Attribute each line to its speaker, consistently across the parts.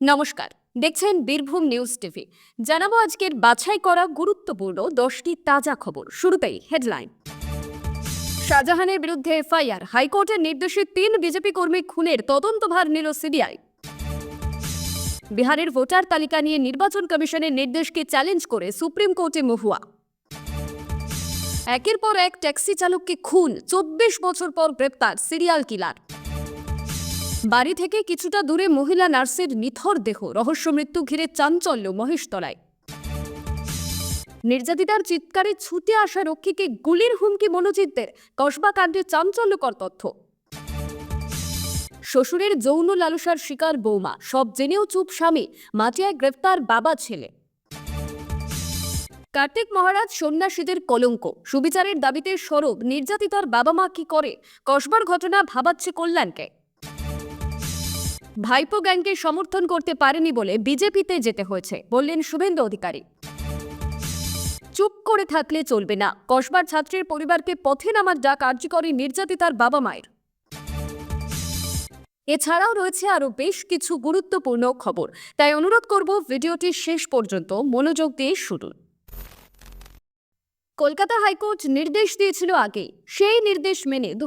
Speaker 1: নমস্কার। দেখছেন Birbhum news TV. জানাব আজকের বাছাই করা গুরুত্বপূর্ণ দশটি তাজা খবর। শুরুতেই হেডলাইন। শাহজাহানের বিরুদ্ধে এফআইআর। হাইকোর্টের নির্দেশে তিন বিজেপি কর্মী খুনের তদন্তভার নিল সিবিআই। বিহারের ভোটার তালিকা নিয়ে নির্বাচন কমিশনের নির্দেশকে চ্যালেঞ্জ করে সুপ্রিম কোর্টে মহুয়া। একের পর এক ট্যাক্সি চালককে খুন। চব্বিশ বছর পর গ্রেপ্তার সিরিয়াল কিলার। বাড়ি থেকে কিছুটা দূরে মহিলা নার্সের নিথর দেহ। রহস্য মৃত্যু ঘিরে চাঞ্চল্য মহেশতলায় নির্যাতিতার চিৎকারে ছুটে আসা রক্ষীকে গুলির হুমকি মনোজিতদের। কসবা কাণ্ডে চাঞ্চল্যকর তথ্য। শ্বশুরের যৌন লালসার শিকার বৌমা। সব জেনেও চুপ স্বামী। মাটিয়ায় গ্রেফতার বাবা ছেলে। কার্তিক মহারাজ সন্ন্যাসীদের কলঙ্ক। সুবিচারের দাবিতে সরব। নির্যাতিতার বাবা মা কি করে? কসবার ঘটনা ভাবাচ্ছে কল্যাণকে। ভাইপো গ্যাংকে সমর্থন করতে পারেনি বলে বিজেপিতে যেতে হয়েছে, বললেন শুভেন্দু অধিকারী। চুপ করে থাকলে চলবে না। কসবার ছাত্রের পরিবারকে পথে নামার ডাক কার্যকরী নির্যাতিতার বাবা মায়ের। এছাড়াও রয়েছে আরও বেশ কিছু গুরুত্বপূর্ণ খবর। তাই অনুরোধ করব ভিডিওটি শেষ পর্যন্ত মনোযোগ দিয়ে শুরু কলকাতা হাইকোর্ট নির্দেশ দিয়েছিল আগে। সেই নির্দেশ মেনে দু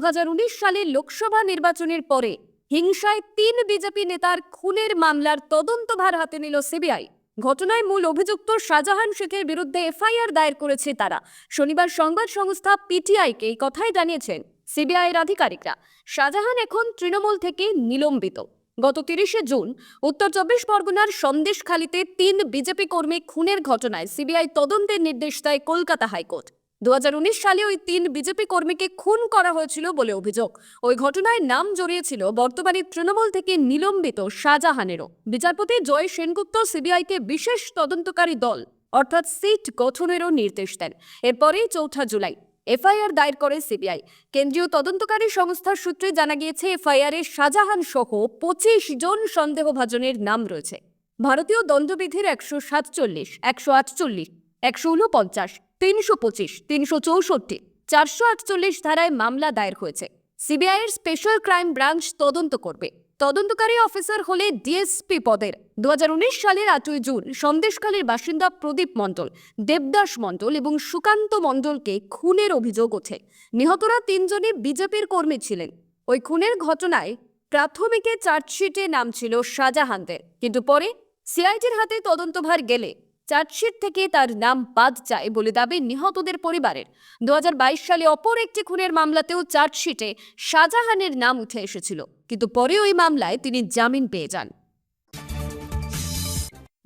Speaker 1: সালে লোকসভা নির্বাচনের পরে হিংসায় তিন বিজেপি নেতার খুনের মামলার তদন্তভার হাতে নিল সিবিআই। ঘটনায় মূল অভিযুক্ত শাহজাহান শেখের বিরুদ্ধে এফআইআর দায়ের করেছে তারা। শনিবার সংবাদ সংস্থা পিটিআইকে এই কথাই জানিয়েছেন সিবিআইয়ের আধিকারিকরা। শাহজাহান এখন তৃণমূল থেকে নিলম্বিত। গত তিরিশে জুন, উত্তর চব্বিশ পরগনার সন্দেশখালীতে তিন বিজেপি কর্মী খুনের ঘটনায় সিবিআই তদন্তের নির্দেশ দেয় কলকাতা হাইকোর্ট। দু হাজার উনিশ সালে ওই তিন বিজেপি কর্মীকে খুন করা হয়েছিল বলে অভিযোগ। ওই ঘটনায় নাম জড়িয়েছিল বর্তমানে তৃণমূল থেকে নিলম্বিত শাহজাহানেরও। বিচারপতি জয় সেনগুপ্ত সিবিআইকে বিশেষ তদন্তকারী দল, অর্থাৎ সিট গঠনেরও নির্দেশ দেন। এরপরেই চৌঠা জুলাই, এফআইআর দায়ের করে সিবিআই। কেন্দ্রীয় তদন্তকারী সংস্থার সূত্রে জানা গিয়েছে, এফআইআরে শাহজাহান সহ পঁচিশ জন সন্দেহভাজনের নাম রয়েছে। ভারতীয় দণ্ডবিধির একশো সাতচল্লিশ, একশো আটচল্লিশ, একশো উনপঞ্চাশ তিনশো পঁচিশ, তিনশো চৌষট্টি, চারশো আটচল্লিশ ধারায় মামলা দায়ের হয়েছে। সিবিআইয়ের স্পেশাল ক্রাইম ব্রাঞ্চ তদন্ত করবে। তদন্তকারী অফিসার হলে ডিএসপি পদের। দুহাজার উনিশ সালের আটই জুন সন্দেশখালীর বাসিন্দা প্রদীপ মণ্ডল, দেবদাস মণ্ডল এবং সুকান্ত মণ্ডলকে খুনের অভিযোগ ওঠে। নিহতরা তিনজনই বিজেপির কর্মী ছিলেন। ওই খুনের ঘটনায় প্রাথমিকে চার্জশিটে নাম ছিল শাহজাহানদের। কিন্তু পরে সিআইটির হাতে তদন্তভার গেলে চার্জশিট থেকে তার নাম বাদ যায় বলে দাবি নিহতদের পরিবারের। দু হাজার বাইশ সালে অপর একটি খুনের মামলাতেও চার্জশিটে শাহজাহানের নাম উঠে এসেছিল। কিন্তু পরে ওই মামলায় তিনি জামিন পেয়ে যান।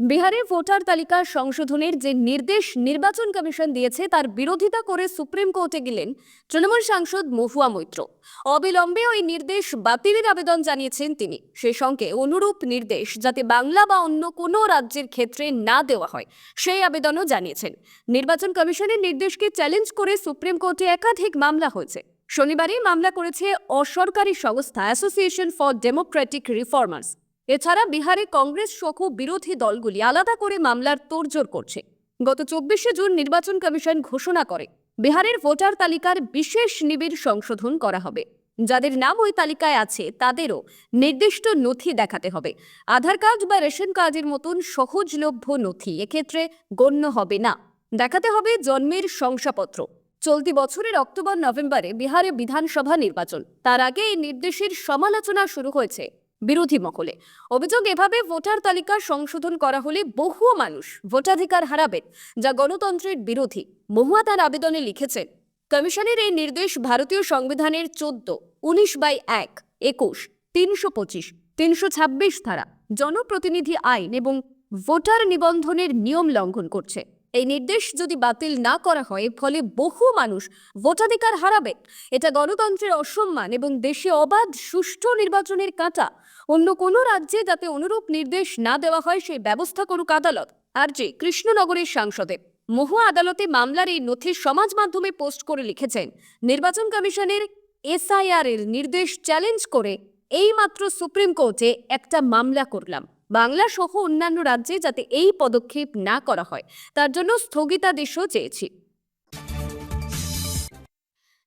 Speaker 1: বিহারে ভোটার তালিকা সংশোধনের যে নির্দেশ নির্বাচন কমিশন দিয়েছে, তার বিরোধিতা করে সুপ্রিম কোর্টে গেলেন তৃণমূল সাংসদ মহুয়া মৈত্র। অবিলম্বে ওই নির্দেশ বাতিলের আবেদন জানিয়েছেন তিনি। সেই সঙ্গে অনুরূপ নির্দেশ যাতে বাংলা বা অন্য কোনো রাজ্যের ক্ষেত্রে না দেওয়া হয়, সেই আবেদনও জানিয়েছেন। নির্বাচন কমিশনের নির্দেশকে চ্যালেঞ্জ করে সুপ্রিম কোর্টে একাধিক মামলা হয়েছে। শনিবারই মামলা করেছে অসরকারি সংস্থা অ্যাসোসিয়েশন ফর ডেমোক্রেটিক রিফর্মার্স এছাড়া বিহারে কংগ্রেস সহ বিরোধী দলগুলি আলাদা করে মামলার তোড়জোড় করছে। গত চব্বিশে জুন নির্বাচন কমিশন ঘোষণা করে, বিহারের ভোটার তালিকার বিশেষ নিবিড় সংশোধন করা হবে। যাদের নাম ওই তালিকায় আছে, তাদেরও নির্দিষ্ট নথি দেখাতে হবে। আধার কার্ড বা রেশন কার্ডের মতন সহজলভ্য নথি এক্ষেত্রে গণ্য হবে না। দেখাতে হবে জন্মের শংসাপত্র। চলতি বছরের অক্টোবর নভেম্বরে বিহারে বিধানসভা নির্বাচন। তার আগে এই নির্দেশের সমালোচনা শুরু হয়েছে। বিরোধী মহলে। অভিযোগ, এভাবে ভোটার তালিকা সংশোধন করা হলে বহু মানুষ ভোটাধিকার হারাবেন, যা গণতন্ত্রের বিরোধী। মহুয়া তার আবেদনে লিখেছেন, কমিশনের এই নির্দেশ ভারতীয় সংবিধানের চোদ্দ, উনিশ বাই এক, একুশ, তিনশো পঁচিশ, তিনশো ছাব্বিশ ধারা জনপ্রতিনিধি আইন এবং ভোটার নিবন্ধনের নিয়ম লঙ্ঘন করছে। এই নির্দেশ যদি বাতিল না করা হয়, ফলে বহু মানুষ ভোটাধিকার হারাবে। এটা গণতন্ত্রের অসম্মান এবং দেশে অবাধ, সুষ্ঠু নির্বাচনের কাঁটা। অন্য কোনো রাজ্যে যাতে অনুরূপ নির্দেশ না দেওয়া হয়, সেই ব্যবস্থা করুক আদালত। আর যে কৃষ্ণনগরের সাংসদে। মহুয়া আদালতে মামলার এই নথি সমাজ মাধ্যমে পোস্ট করে লিখেছেন, নির্বাচন কমিশনের এসআইআর এর নির্দেশ চ্যালেঞ্জ করে এইমাত্র সুপ্রিম কোর্টে একটা মামলা করলাম। বাংলা সহ অন্যান্য রাজ্যে যাতে এই পদক্ষেপ না করা হয়। তার জন্য স্থগিতাদেশও চেয়েছি।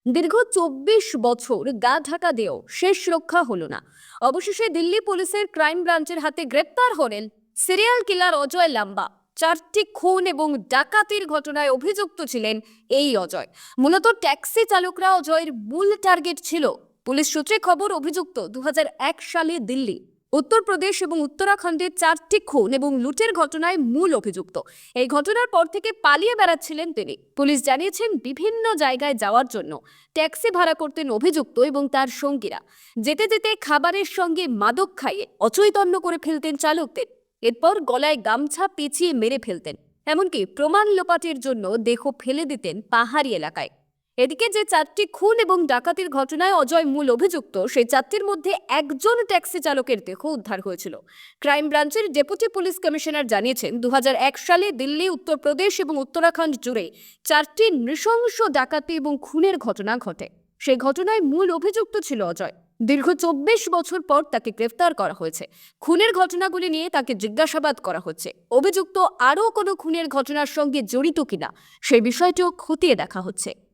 Speaker 1: দীর্ঘ চব্বিশ বছর গা ঢাকা দিয়েও শেষ রক্ষা হলো না। অবশেষে দিল্লি পুলিশের ক্রাইম ব্রাঞ্চের হাতে গ্রেপ্তার হলেন সিরিয়াল কিলার অজয় লাম্বা। চারটি খুন এবং ডাকাতির ঘটনায় অভিযুক্ত ছিলেন এই অজয়। মূলত ট্যাক্সি চালকরা অজয়ের মূল টার্গেট ছিল। পুলিশ সূত্রে খবর, অভিযুক্ত দু হাজার এক সালে দিল্লি। উত্তরপ্রদেশ এবং উত্তরাখণ্ডের চারটি খুন এবং লুটের ঘটনায় মূল অভিযুক্ত। এই ঘটনার পর থেকে পালিয়ে বেড়াচ্ছিলেন তিনি। পুলিশ জানিয়েছেন বিভিন্ন জায়গায় যাওয়ার জন্য ট্যাক্সি ভাড়া করতেন অভিযুক্ত এবং তার সঙ্গীরা। যেতে যেতে খাবারের সঙ্গে মাদক খাইয়ে অচৈতন্য করে ফেলতেন চালকদের। এরপর গলায় গামছা পেঁচিয়ে মেরে ফেলতেন। এমনকি প্রমাণ লোপাটের জন্য দেহ ফেলে দিতেন পাহাড়ি এলাকায়। এদিকে যে চারটি খুন এবং ডাকাতির ঘটনায় অজয় মূল অভিযুক্ত, সেই চারটির মধ্যে একজন ট্যাক্সি চালকের দেহ উদ্ধার হয়েছিল। ক্রাইম ব্রাঞ্চের ডেপুটি পুলিশ কমিশনার জানিয়েছেন, দুহাজার এক সালে দিল্লি, উত্তরপ্রদেশ এবং উত্তরাখণ্ড জুড়ে চারটি নৃশংস ডাকাতি এবং খুনের ঘটনা ঘটে। সেই ঘটনায় মূল অভিযুক্ত ছিল অজয়। দীর্ঘ চব্বিশ বছর পর তাকে গ্রেফতার করা হয়েছে। খুনের ঘটনাগুলি নিয়ে তাকে জিজ্ঞাসাবাদ করা হচ্ছে। অভিযুক্ত আরও কোনো খুনের ঘটনার সঙ্গে জড়িত কিনা সেই বিষয়টিও খতিয়ে দেখা হচ্ছে।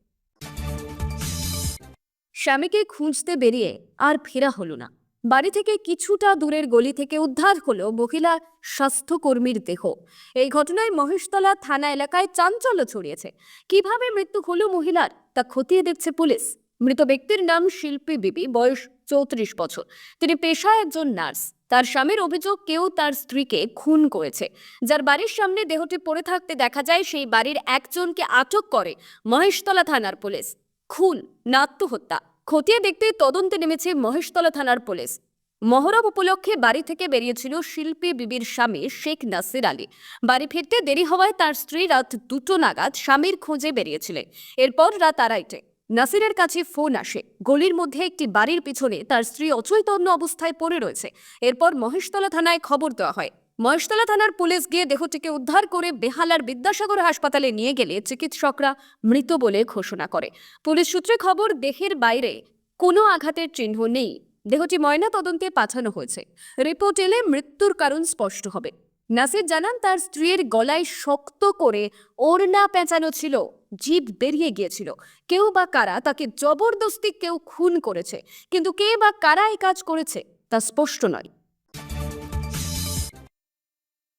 Speaker 1: স্বামীকে খুঁজতে বেরিয়ে আর ফেরা হলো না। বাড়ি থেকে কিছুটা দূরের গলি থেকে উদ্ধার হলো মহিলা স্বাস্থ্যকর্মীর দেহ। এই ঘটনায় মহেশতলা থানা এলাকায় চাঞ্চল্য ছড়িয়েছে। কীভাবে মৃত্যু হলো মহিলার তা খতিয়ে দেখছে পুলিশ। মৃত ব্যক্তির নাম শিল্পী বিবি, বয়স চৌত্রিশ বছর। তিনি পেশায় একজন নার্স। তার স্বামীর অভিযোগ, কেউ তার স্ত্রীকে খুন করেছে। যার বাড়ির সামনে দেহটি পড়ে থাকতে দেখা যায়, সেই বাড়ির একজনকে আটক করে মহেশতলা থানার পুলিশ। খুন, না আত্মহত্যা। খতিয়ে দেখতে তদন্তে নেমেছে মহেশতলা থানার পুলিশ। মহরম উপলক্ষে বাড়ি থেকে বেরিয়েছিল শিল্পী বিবির স্বামী শেখ নাসির আলী। বাড়ি ফিরতে দেরি হওয়ায় তার স্ত্রী রাত দুটো নাগাদ স্বামীর খোঁজে বেরিয়েছিলেন এরপর রাত আড়াইটে নাসিরের কাছে ফোন আসে। গলির মধ্যে একটি বাড়ির পিছনে তার স্ত্রী অচৈতন্য অবস্থায় পড়ে রয়েছে। এরপর মহেশতলা থানায় খবর দেওয়া হয়। মহেশতলা থানার পুলিশ গিয়ে দেহটিকে উদ্ধার করে বেহালার বিদ্যাসাগর হাসপাতালে নিয়ে গেলে চিকিৎসকরা মৃত বলে ঘোষণা করে। পুলিশ সূত্রে খবর, দেহের বাইরে কোনো আঘাতের চিহ্ন নেই। দেহটি ময়না তদন্তে পাঠানো হয়েছে। রিপোর্ট এলে মৃত্যুর কারণ স্পষ্ট হবে। নাসির জানান, তার স্ত্রীর গলায় শক্ত করে ওড়না পেঁচানো ছিল জীব বেরিয়ে গিয়েছিল। কেউ বা কারা তাকে জবরদস্তি কেউ খুন করেছে, কিন্তু কে বা কারা এই কাজ করেছে তা স্পষ্ট নয়।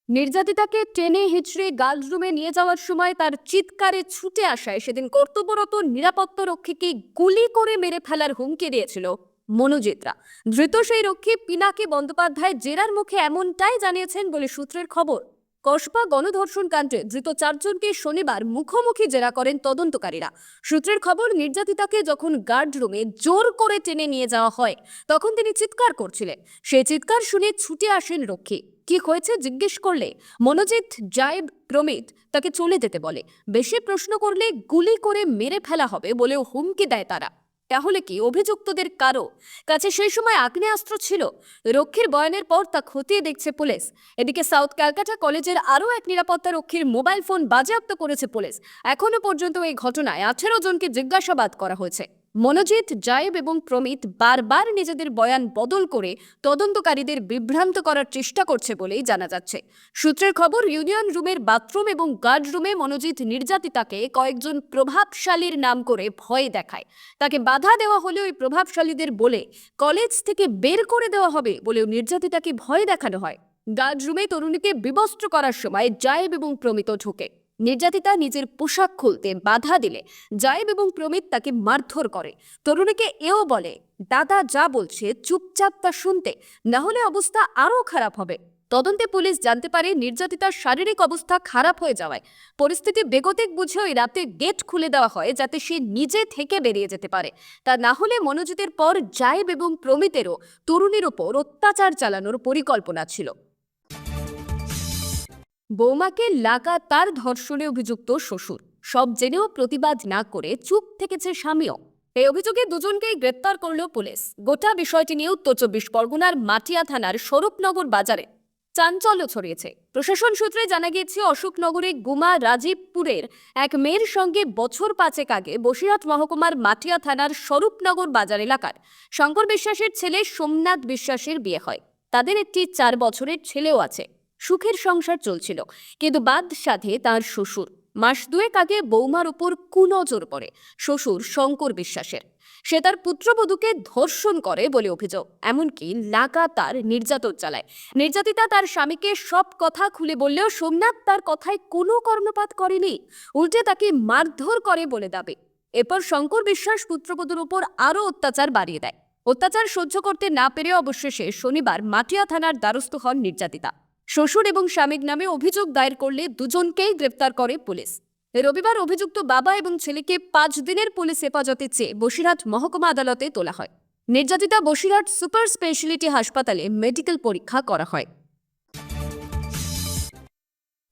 Speaker 1: নির্যাতিতাকে টেনে হিচড়ে গার্লস রুমে নিয়ে যাওয়ার সময় তার চিৎকারে ছুটে আসায় সেদিন কর্তব্যরত নিরাপত্তা রক্ষীকে গুলি করে মেরে ফেলার হুমকি দিয়েছিল মনোজিতরা। ধৃত সেই রক্ষী পিনাকি বন্দ্যোপাধ্যায় জেরার মুখে এমনটাই জানিয়েছেন বলে সূত্রের খবর। কসবা গণধর্ষণ কাণ্ডে ধৃত চারজনকে শনিবার মুখোমুখি জেরা করেন তদন্তকারীরা। সূত্রের খবর, নির্যাতিতাকে যখন গার্ড রুমে জোর করে টেনে নিয়ে যাওয়া হয়, তখন তিনি চিৎকার করছিলেন। সেই চিৎকার শুনে ছুটে আসেন রক্ষী। কি হয়েছে জিজ্ঞেস করলে মনোজিৎ জায়েব প্রমিত তাকে চলে যেতে বলে। বেশি প্রশ্ন করলে গুলি করে মেরে ফেলা হবে বলেও হুমকি দেয় তারা। তাহলে কি অভিযুক্তদের কারও কাছে সেই সময় আগ্নেয়াস্ত্র ছিল? রক্ষীর বয়ানের পর তা খতিয়ে দেখছে পুলিশ। এদিকে সাউথ ক্যালকাটা কলেজের আরও এক নিরাপত্তা রক্ষীর মোবাইল ফোন বাজেয়াপ্ত করেছে পুলিশ। এখনও পর্যন্ত এই ঘটনায় আঠেরো জনকে জিজ্ঞাসাবাদ করা হয়েছে। মনোজিৎ, জায়েব এবং প্রমিত বারবার নিজেদের বয়ান বদল করে তদন্তকারীদের বিভ্রান্ত করার চেষ্টা করছে বলেই জানা যাচ্ছে। সূত্রের খবর, ইউনিয়ন রুমের বাথরুম এবং গার্ড রুমে মনোজিৎ নির্যাতিতাকে কয়েকজন প্রভাবশালীর নাম করে ভয় দেখায়। তাকে বাধা দেওয়া হলে ওই প্রভাবশালীদের বলে, কলেজ থেকে বের করে দেওয়া হবে বলেও নির্যাতিতাকে ভয় দেখানো হয়। গার্ড রুমে তরুণীকে বিবস্ত্র করার সময় জায়েব এবং প্রমিত ঢোকে। নির্যাতিতা নিজের পোশাক খুলতে বাধা দিলে জায়েব এবং প্রমিত তাকে মারধর করে। তরুণীকে এও বলে, দাদা যা বলছে, চুপচাপ তা শুনতে, না হলে অবস্থা আরও খারাপ হবে। তদন্তে পুলিশ জানতে পারে নির্যাতিতার শারীরিক অবস্থা খারাপ হয়ে যাওয়ায়। পরিস্থিতি বেগতিক বুঝে ওই রাতে গেট খুলে দেওয়া হয় যাতে সে নিজে থেকে বেরিয়ে যেতে পারে। তা না হলে মনোজিতের পর জায়েব এবং প্রমিতেরও তরুণীর ওপর অত্যাচার চালানোর পরিকল্পনা ছিল। বৌমাকে লাগাতার ধর্ষণে অভিযুক্ত শ্বশুর। সব জেনেও প্রতিবাদ না করে চুপ থেকেছে স্বামীও। এই অভিযোগে দুজনকেই গ্রেপ্তার করল পুলিশ। গোটা বিষয়টি নিয়ে উত্তর চব্বিশ পরগনার মাটিয়া থানার স্বরূপনগর বাজারে চাঞ্চল্য ছড়িয়েছে। প্রশাসন সূত্রে জানা গিয়েছে, অশোকনগরে গুমা রাজীবপুরের এক মেয়ের সঙ্গে বছর পাঁচেক আগে বসিরহাট মহকুমার মাটিয়া থানার স্বরূপনগর বাজার এলাকার শঙ্কর বিশ্বাসের ছেলে সোমনাথ বিশ্বাসের বিয়ে হয়। তাদের একটি চার বছরের ছেলেও আছে। সুখের সংসার চলছিল। কিন্তু বাদ সাধে তার শ্বশুর। মাস দুয়েক আগে বৌমার উপর কুনজর পড়ে, শ্বশুর শঙ্কর বিশ্বাসের। সে তার পুত্রবধূকে ধর্ষণ করে বলে অভিযোগ, এমনকি লাগাতার নির্যাতন চালায়। নির্যাতিতা তার স্বামীকে সব কথা খুলে বললেও সোমনাথ তার কথায় কোনো কর্ণপাত করেনি, উল্টে তাকে মারধর করে বলে দাবি। এরপর শঙ্কর বিশ্বাস পুত্রবধূর উপর আরও অত্যাচার বাড়িয়ে দেয়। অত্যাচার সহ্য করতে না পেরে অবশেষে শনিবার মাটিয়া থানার দ্বারস্থ হন নির্যাতিতা। শ্বশুর এবং স্বামীর নামে অভিযোগ দায়ের করলে দুজনকেই গ্রেপ্তার করে পুলিশ। রবিবার অভিযুক্ত বাবা এবং ছেলেকে পাঁচ দিনের পুলিশ হেফাজতে চেয়ে বসিরহাট মহকুমা আদালতে তোলা হয়। নির্যাতিতা বসিরহাট সুপার স্পেশালিটি হাসপাতালে মেডিকেল পরীক্ষা করা হয়।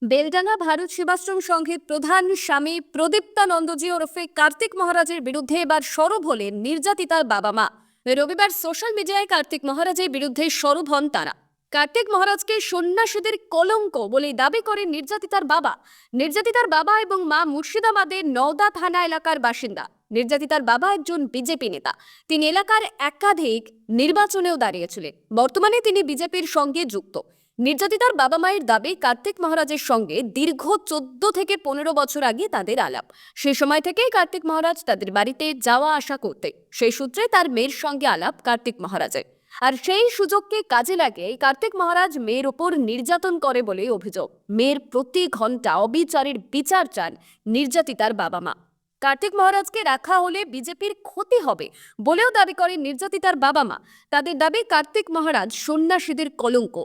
Speaker 1: বেলডাঙ্গা ভারত সেবাশ্রম সংঘের প্রধান স্বামী প্রদীপ্তানন্দজি ওরফে কার্তিক মহারাজের বিরুদ্ধে এবার সরব হলেন নির্যাতিতার বাবা মা। রবিবার সোশ্যাল মিডিয়ায় কার্তিক মহারাজের বিরুদ্ধে সরব হন তারা। কার্তিক মহারাজকে সন্ন্যাসীদের কলঙ্ক বলে দাবি করেন নির্যাতিতার বাবা। নির্যাতিতার বাবা এবং মা মুর্শিদাবাদের নওদা থানা এলাকার বাসিন্দা। নির্যাতিতার বাবা একজন বিজেপি নেতা। তিনি এলাকার একাধিক নির্বাচনেও দাঁড়িয়েছিলেন। বর্তমানে তিনি বিজেপির সঙ্গে যুক্ত। নির্যাতিতার বাবা মায়ের দাবি কার্তিক মহারাজের সঙ্গে দীর্ঘ চোদ্দ থেকে পনেরো বছর আগে তাদের আলাপ। সেই সময় থেকেই কার্তিক মহারাজ তাদের বাড়িতে যাওয়া আসা করতে সেই সূত্রে তার মেয়ের সঙ্গে আলাপ কার্তিক মহারাজের। আর সেই সুযোগকে কাজে লাগে কার্তিক মহারাজ মেয়ের ওপর নির্যাতন করে বলে অভিযোগ। মেয়ের প্রতি ঘণ্টা অবিচারের বিচার চান নির্যাতিতার বাবা মা। কার্তিক মহারাজকে রাখা হলে বিজেপির ক্ষতি হবে বলেও দাবি করেন নির্যাতিতার বাবা মা। তাদের দাবি কার্তিক মহারাজ সন্ন্যাসীদের কলঙ্ক।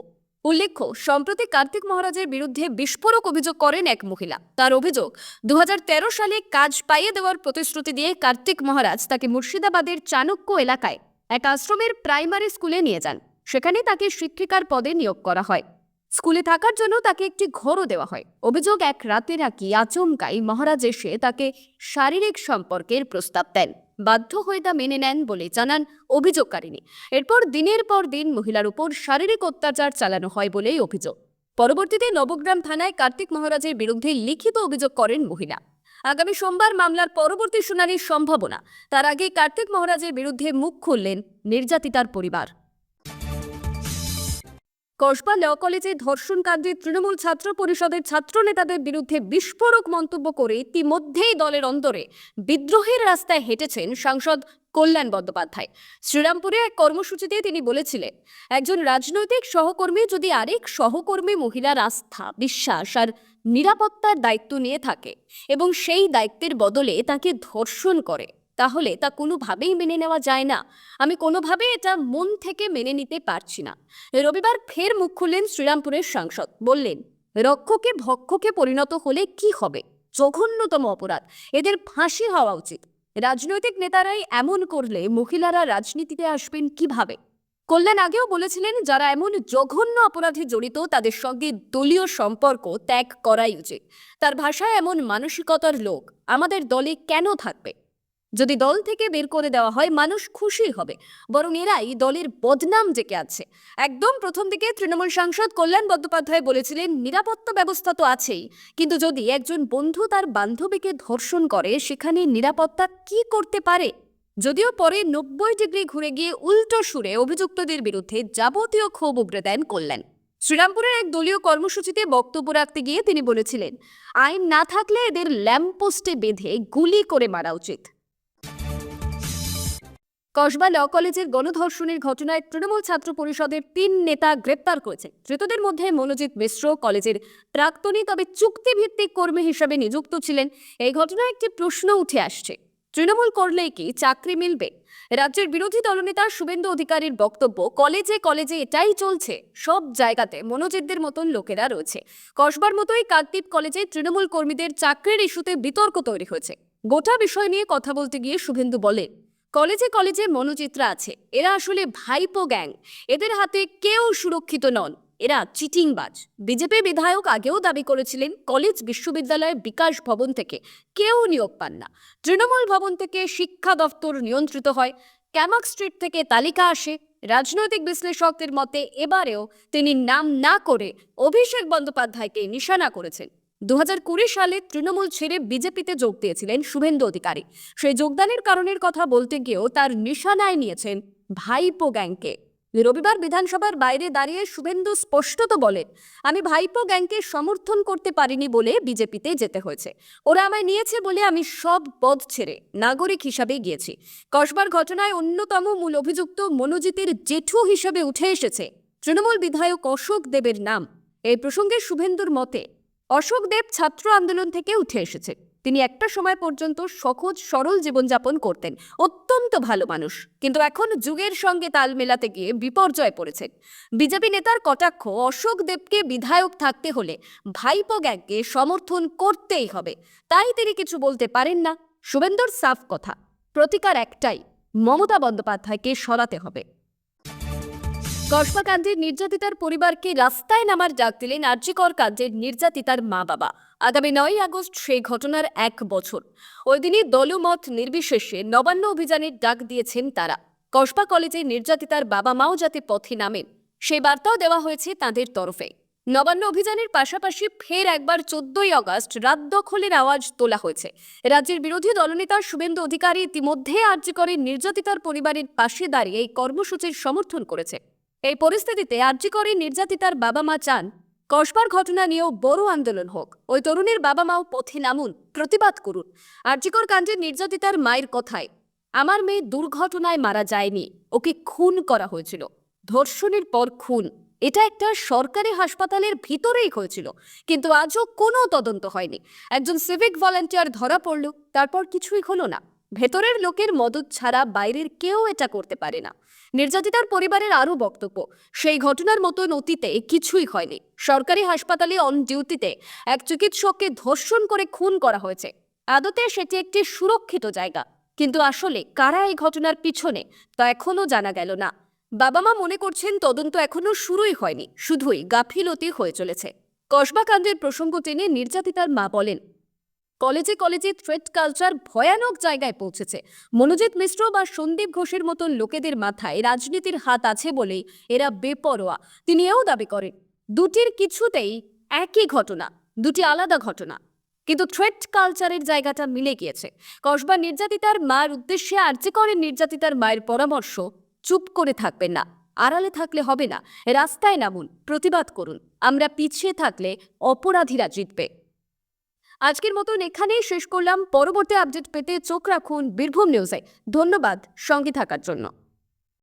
Speaker 1: উল্লেখ্য, সম্প্রতি কার্তিক মহারাজের বিরুদ্ধে বিস্ফোরক অভিযোগ করেন এক মহিলা। তার অভিযোগ দু হাজার তেরো সালে কাজ পাইয়ে দেওয়ার প্রতিশ্রুতি দিয়ে কার্তিক মহারাজ তাকে মুর্শিদাবাদের চাণক্য এলাকায় এক আশ্রমের প্রাইমারি স্কুলে নিয়ে যান। সেখানে তাকে শিক্ষিকার পদে নিয়োগ করা হয়। স্কুলে থাকার জন্য তাকে একটি ঘরও দেওয়া হয়। অভিযোগ, এক রাতে নাকি আচমকাই মহারাজ এসে তাকে শারীরিক সম্পর্কের প্রস্তাব দেন। বাধ্য হয়ে তা মেনে নেন বলে জানান অভিযোগকারিনী এরপর দিনের পর দিন মহিলার উপর শারীরিক অত্যাচার চালানো হয় বলেই অভিযোগ। পরবর্তীতে নবগ্রাম থানায় কার্তিক মহারাজের বিরুদ্ধে লিখিত অভিযোগ করেন মহিলা। আগামী সোমবার মামলার পরবর্তী শুনানির সম্ভাবনা। তার আগে কার্তিক মহারাজের বিরুদ্ধে মুখ খুললেন নির্যাতিতার পরিবার। কসবা ল কলেজে ধর্ষণ কাণ্ডে তৃণমূল ছাত্র পরিষদের ছাত্র নেতাদের বিরুদ্ধে বিস্ফোরক মন্তব্য করে ইতিমধ্যেই দলের অন্তরে বিদ্রোহের রাস্তায় হেঁটেছেন সাংসদ কল্যাণ বন্দ্যোপাধ্যায়। শ্রীরামপুরে এক কর্মসূচিতে তিনি বলেছিলেন, একজন রাজনৈতিক সহকর্মী যদি আরেক সহকর্মী মহিলার আস্থা, বিশ্বাস আর নিরাপত্তার দায়িত্ব নিয়ে থাকে এবং সেই দায়িত্বের বদলে তাকে ধর্ষণ করে তাহলে তা কোনোভাবেই মেনে নেওয়া যায় না। আমি কোনোভাবে এটা মন থেকে মেনে নিতে পারছি না। রবিবার ফের মুখ খুললেন শ্রীরামপুরের সাংসদ। বললেন, রক্ষকে ভক্ষকে পরিণত হলে কি হবে? জঘন্যতম অপরাধ। এদের ফাঁসি হওয়া উচিত। রাজনৈতিক নেতারাই এমন করলে মহিলারা রাজনীতিতে আসবেন কীভাবে? কল্যাণ আগেও বলেছিলেন, যারা এমন জঘন্য অপরাধে জড়িত, তাদের সঙ্গে দলীয় সম্পর্ক ত্যাগ করাই উচিত। তার ভাষায় এমন মানসিকতার লোক আমাদের দলে কেন থাকবে? যদি দল থেকে বের করে দেওয়া হয়, মানুষ খুশি হবে। বরং এরাই দলের বদনাম ডেকে আছে একদম প্রথম দিকে তৃণমূল সাংসদ কল্যাণ বন্দ্যোপাধ্যায় বলেছিলেন, নিরাপত্তা ব্যবস্থা তো আছেই। কিন্তু যদি একজন বন্ধু তার বান্ধবীকে ধর্ষণ করে, সেখানে নিরাপত্তা কি করতে পারে? যদিও পরে নব্বই ডিগ্রি ঘুরে গিয়ে উল্টো সুরে অভিযুক্তদের বিরুদ্ধে যাবতীয় ক্ষোভ উগড়ে দেন কল্যাণ। শ্রীরামপুরের এক দলীয় কর্মসূচিতে বক্তব্য রাখতে গিয়ে তিনি বলেছিলেন, আইন না থাকলে এদের ল্যাম্পপোস্টে বেঁধে গুলি করে মারা উচিত। কসবা ল কলেজের গণধর্ষণের ঘটনায় তৃণমূল ছাত্র পরিষদের তিন নেতা গ্রেপ্তার করেছে ধৃতদের মধ্যে মনোজিৎ মিশ্র কলেজের প্রাক্তনী তবে চুক্তিভিত্তিক কর্মী হিসেবে নিযুক্ত ছিলেন। এই ঘটনায় একটি প্রশ্ন উঠে আসছে। তৃণমূল করলেই কি চাকরি মিলবে? রাজ্যের বিরোধী দলনেতা শুভেন্দু অধিকারীর বক্তব্য, কলেজে কলেজে এটাই চলছে, সব জায়গাতে মনোজিতদের মতন লোকেরা রয়েছে। কসবার মতোই কাকদ্বীপ কলেজে তৃণমূল কর্মীদের চাকরির ইস্যুতে বিতর্ক তৈরি হয়েছে। গোটা বিষয় নিয়ে কথা বলতে গিয়ে শুভেন্দু বলেন কলেজে কলেজে মনোচিত্রা আছে। এরা আসলে ভাইপো গ্যাং। এদের হাতে কেউ সুরক্ষিত নন। এরা চিটিংবাজ। বিজেপি বিধায়ক আগেও দাবি করেছিলেন, কলেজ বিশ্ববিদ্যালয়ের বিকাশ ভবন থেকে কেউ নিয়োগ পান না। তৃণমূল ভবন থেকে শিক্ষা দপ্তর নিয়ন্ত্রিত হয়। ক্যামাক স্ট্রিট থেকে তালিকা আসে। রাজনৈতিক বিশ্লেষকদের মতে এবারেও তিনি নাম না করে অভিষেক বন্দ্যোপাধ্যায়কে নিশানা করেছেন। দু হাজার কুড়ি সালে তৃণমূল ছেড়ে বিজেপিতে যোগ দিয়েছিলেন শুভেন্দু অধিকারী। সেই যোগদানের কারণের কথা বলতে গিয়েও তার নিশানায় নিয়েছেন ভাইপো গ্যাংকে। রবিবার বিধানসভার বাইরে দাঁড়িয়ে শুভেন্দু স্পষ্টত বলেন, আমি ভাইপো গ্যাংকে সমর্থন করতে পারিনি বলে বিজেপিতে যেতে হয়েছে। ওরা আমায় নিয়েছে বলে আমি সব পদ ছেড়ে নাগরিক হিসাবে গিয়েছি। কসবার ঘটনায় অন্যতম মূল অভিযুক্ত মনোজিতের জেঠু হিসেবে উঠে এসেছে। তৃণমূল বিধায়ক অশোক দেবের নাম। এই প্রসঙ্গে শুভেন্দুর মতে অশোক দেব ছাত্র আন্দোলন থেকে উঠে এসেছে। তিনি একটা সময় পর্যন্ত সহজ, সরল জীবনযাপন করতেন। অত্যন্ত ভালো মানুষ। কিন্তু এখন যুগের সঙ্গে তাল মেলাতে গিয়ে বিপর্যয় পড়েছেন বিজেপি নেতার কটাক্ষ অশোক দেবকে বিধায়ক থাকতে হলে ভাইপো গ্যাংকে সমর্থন করতেই হবে। তাই তিনি কিছু বলতে পারেন না। শুভেন্দুর সাফ কথা। প্রতিকার একটাই, মমতা বন্দ্যোপাধ্যায়কে সরাতে হবে। কসবা কাণ্ডের নির্যাতিতার পরিবারকে রাস্তায় নামার ডাক দিলেন আর্যিকর কাণ্ডের নির্যাতিতার মা বাবা আগামী নয় আগস্ট সেই ঘটনার এক বছর। ওই দিনই দলমত নির্বিশেষে নবান্ন অভিযানের ডাক দিয়েছেন তারা। কসবা কলেজে নির্যাতিতার বাবা মাও যাতে পথে নামেন সেই বার্তাও দেওয়া হয়েছে তাদের তরফে। নবান্ন অভিযানের পাশাপাশি ফের একবার চোদ্দই আগস্ট রাত দখলের আওয়াজ তোলা হয়েছে। রাজ্যের বিরোধী দলনেতা শুভেন্দু অধিকারী ইতিমধ্যে আর্যিকরের নির্যাতিতার পরিবারের পাশে দাঁড়িয়ে এই কর্মসূচির সমর্থন করেছে। এই পরিস্থিতিতে আর্যিকরে নির্যাতিতার বাবা মা চান, কসবার ঘটনা নিয়েও বড় আন্দোলন হোক। ওই তরুণীর বাবা মাও পথে নামুন, প্রতিবাদ করুন। আর্যিকর কাণ্ডে নির্যাতিতার মায়ের কথায়, আমার মেয়ে দুর্ঘটনায় মারা যায়নি, ওকে খুন করা হয়েছিল। ধর্ষণের পর খুন। এটা একটা সরকারি হাসপাতালের ভিতরেই হয়েছিল, কিন্তু আজও কোনো তদন্ত হয়নি। একজন সিভিক ভলান্টিয়ার ধরা পড়ল, তারপর কিছুই হলো না। ভেতরের লোকের মদত ছাড়া বাইরের কেউ এটা করতে পারে না। নির্যাতিতার পরিবারের আরও বক্তব্য, সেই ঘটনার মতন অতীতে কিছুই হয়নি। সরকারি হাসপাতালে অন ডিউটিতে এক চিকিৎসককে ধর্ষণ করে খুন করা হয়েছে। আদতে সেটি একটি সুরক্ষিত জায়গা। কিন্তু আসলে কারা এই ঘটনার পিছনে, তা এখনও জানা গেল না। বাবা মা মনে করছেন তদন্ত এখনও শুরুই হয়নি, শুধুই গাফিলতি হয়ে চলেছে। কসবা কাণ্ডের প্রসঙ্গ টেনে নির্যাতিতার মা বলেন কলেজে কলেজে থ্রেড কালচার ভয়ানক জায়গায় পৌঁছেছে। মনোজিৎ মিশ্র বা সন্দীপ ঘোষের মতন লোকেদের মাথায় রাজনীতির হাত আছে বলেই এরা বেপরোয়া। তিনি এও দাবি করেন, দুটির কিছুতেই একই ঘটনা, দুটি আলাদা ঘটনা। কিন্তু থ্রেড কালচারের জায়গাটা মিলে গিয়েছে। কসবা নির্যাতিতার মার উদ্দেশ্যে আর্যিকরের নির্যাতিতার মায়ের পরামর্শ, চুপ করে থাকবেন না, আড়ালে থাকলে হবে না, রাস্তায় নামুন, প্রতিবাদ করুন, আমরা পিছিয়ে থাকলে অপরাধীরা জিতবে। আজকের মতন এখানেই শেষ করলাম। পরবর্তী আপডেট পেতে চোখ রাখুন বীরভূম নিউজে। ধন্যবাদ সঙ্গে থাকার জন্য।